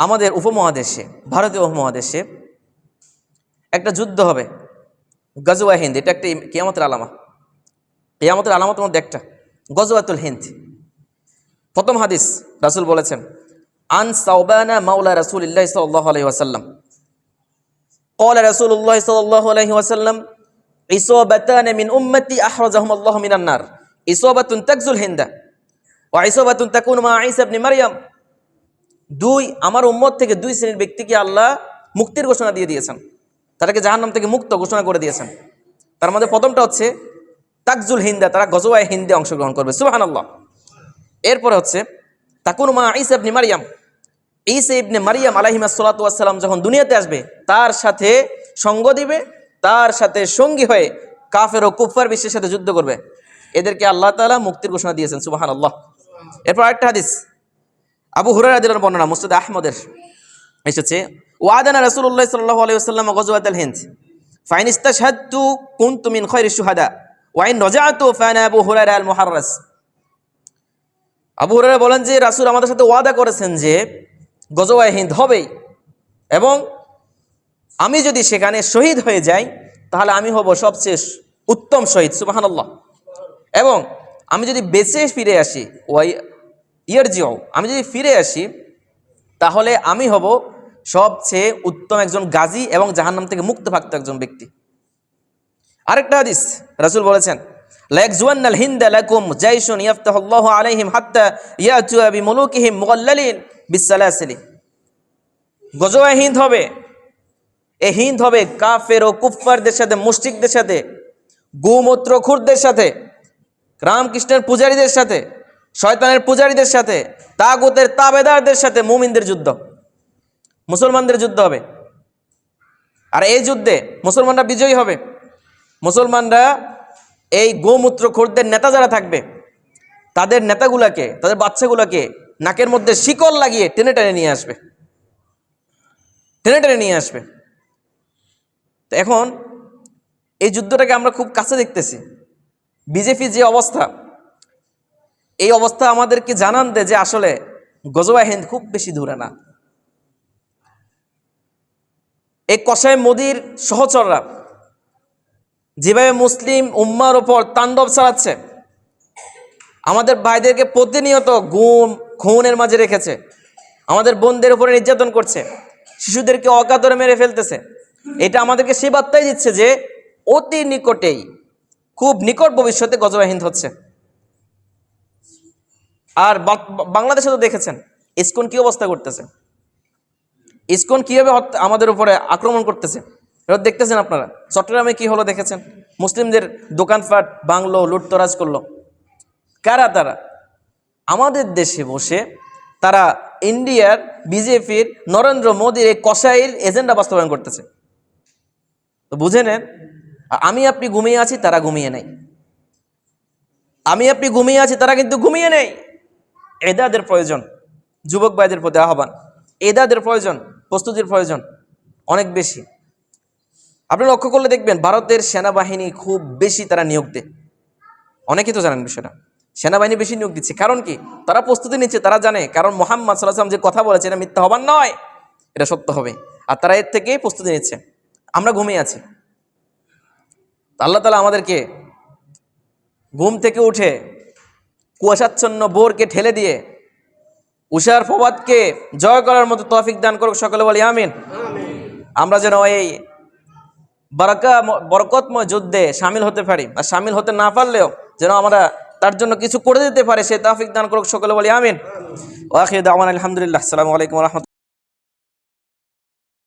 আমাদের উপমহাদেশে ভারতীয় উপমহাদেশে একটা যুদ্ধ হবে গজওয়া হিন্দ এটা একটা কিয়ামতের আলামা কিয়ামতের আলামতের মধ্যে একটা গজওয়াতুল হিন্দ প্রথম হাদিস রাসূল বলেছেন আন সাউবানা মাওলা রাসূলিল্লাহ সাল্লাল্লাহু আলাইহি ওয়াসাল্লাম قال رسول الله صلى الله عليه وسلم إصابتان من أمتي أحرزهم الله من النار إصابة تغزو الهند وإصابة تكون مع عيسى ابن مريم দুই, আমার উম্মত থেকে দুই শ্রেণির ব্যক্তিকে আল্লাহ মুক্তির ঘোষণা দিয়ে দিয়েছেন। তাদেরকে জাহান্নাম থেকে মুক্ত ঘোষণা করে দিয়েছেন। তার মধ্যে প্রথমটা হচ্ছে তাকজুল হিন্দা, তারা গজওয়ায় হিন্দে অংশগ্রহণ করবে। সুবাহান আল্লাহ এরপরে হচ্ছে তাকুন মা ইসা ইবনে মারিয়াম। ঈসা ইবনে মারিয়াম আলাহিমা সাল্লাম যখন দুনিয়াতে আসবে, তার সাথে সঙ্গ দিবে, তার সাথে সঙ্গী হয়ে কাফের ও কুফার বিশ্বের সাথে যুদ্ধ করবে। এদেরকে আল্লাহ তাআলা মুক্তির ঘোষণা দিয়েছেন সুবাহান আল্লাহ এরপর আরেকটা হাদিস। আবু হুরার আদিলার বর্ণনা মুস্তাদ আহমদের এসেছে, ওয়াদানা রাসূলুল্লাহ সাল্লাল্লাহু আলাইহি ওয়াসাল্লাম গজওয়াতুল হিন্দ ফাইন ইস্তাশহাদতু কুনতু মিন খায়রিশ শুহাদা, ওয়া ইন রাজাতু ফানা আবু হুরায়রা আল মুহাররাস আবু হুরায়রা বলেন যে, রাসূল আমাদের সাথে ওয়াদা করেছেন যে, গজওয়ায়ে হিন্দ হবেই এবং আমি যদি সেখানে শহীদ হয়ে যাই, তাহলে আমি হব সবচেয়ে উত্তম শহীদ, সুবহানাল্লাহ। এবং আমি যদি বেঁচে ফিরে আসি, ওয়াই ইয়ার জিও আমি যদি ফিরে আসি, তাহলে আমি হব সবচেয়ে উত্তম একজন গাজী এবং জাহান্নাম থেকে মুক্ত থাকতো একজন ব্যক্তি। আরেকটা হাদিস রাসুল বলেছেন লাইক জুয়ান্নাল হিন্দা লাকুম জাইশুন ইয়াফতাহুল্লাহু আলাইহিম হাত্তা ইয়াতু বিমুলুকিহিম মুগাল্লালিন বিসালাসিলি। গজওয়া হিন্দ হবে। এ হিন্দ হবে কাফের ও কুফফারদের সাথে, মুশরিকদের সাথে গোমূত্র খুরদের সাথে, রামকৃষ্ণের পূজারীদের সাথে শয়তানের পূজারীদের সাথে, তাগুতের তাবেদারদের সাথে মুমিনদের যুদ্ধ। মুসলমানদের যুদ্ধ হবে। আর এই যুদ্ধে মুসলমানরা বিজয়ী হবে। মুসলমানরা এই গোমূত্র খোরদের নেতা যারা থাকবে, তাদের নেতাগুলাকে, তাদের বাচ্চাগুলোকে নাকের মধ্যে শিকল লাগিয়ে টেনে টেনে নিয়ে আসবে। টেনে টেনে নিয়ে আসবে। তো এখন এই যুদ্ধটাকে আমরা খুব কাছে দেখতেছি। বিজেপি যে অবস্থা এই অবস্থা আমাদেরকে জানান দেয় যে আসলে গজবা হিন্দ খুব বেশি দূরে না। এই কষায় মোদির সহচররা যেভাবে মুসলিম উম্মার ওপর তাণ্ডব চালাচ্ছে, আমাদের ভাইদেরকে প্রতিনিয়ত গুম, খুনের মাঝে রেখেছে, আমাদের বোনদের উপরে নির্যাতন করছে, শিশুদেরকে অকাতরে মেরে ফেলতেছে। এটা আমাদেরকে সে বার্তাই দিচ্ছে যে অতি নিকটেই, খুব নিকট ভবিষ্যতে গজওয়া হিন্দ হচ্ছে। আর বাংলাদেশে তো দেখেছেন, ইস্কন কি অবস্থা করতেছে? ইস্কন কীভাবে আমাদের উপরে আক্রমণ করতেছে? এটা দেখতেছেন আপনারা, চট্টগ্রামে কি হলো দেখেছেন? মুসলিমদের দোকানপাট বাংলো লুটতরাজ করল। কারা তারা? আমাদের দেশে বসে তারা ইন্ডিয়ার বিজেপির নরেন্দ্র মোদীর এই কসাইয়ের এজেন্ডা বাস্তবায়ন করতেছে। তো বুঝে নেন, আমি আপনি ঘুমিয়ে আছি, তারা ঘুমিয়ে নেই। আমি আপনি ঘুমিয়ে আছি, তারা কিন্তু ঘুমিয়ে নেই। এদাদের প্রয়োজন, যুবক ভাইদের প্রতি আহ্বান। এদাদের প্রয়োজন, প্রস্তুতির প্রয়োজন, অনেক বেশি। আপনি লক্ষ্য করলে দেখবেন ভারতের সেনাবাহিনী খুব বেশি তারা নিয়োগ দেয়। অনেকেই তো জানেন বিষয়টা। সেনাবাহিনী বেশি নিয়োগ দিচ্ছে। কারণ কি? তারা প্রস্তুতি নিচ্ছে, তারা জানে। কারণ মোহাম্মদ সাল্লাহাম যে কথা বলেছে, এটা মিথ্যা হবার নয়, এটা সত্য হবে। আর তারা এর থেকে প্রস্তুতি নিচ্ছে। আমরা ঘুমিয়ে আছি। আল্লাহ তালা আমাদেরকে ঘুম থেকে উঠে কুয়াশাচ্ছন্ন বোরকে ঠেলে দিয়ে উষার ফবাদকে জয় করার মতো তফিক দান করুক সকলে বলি, আমিন। আমরা যেন এই বরকা বরকতময় যুদ্ধে সামিল হতে পারি আর সামিল হতে না পারলেও যেন আমরা তার জন্য কিছু করে দিতে পারে, সে তাফিক দান করুক সকলে বলি, আমিন। ওয়াখিদ আলহামদুলিল্লাহ। আসসালামু আলাইকুম রহমতুল্লাহ।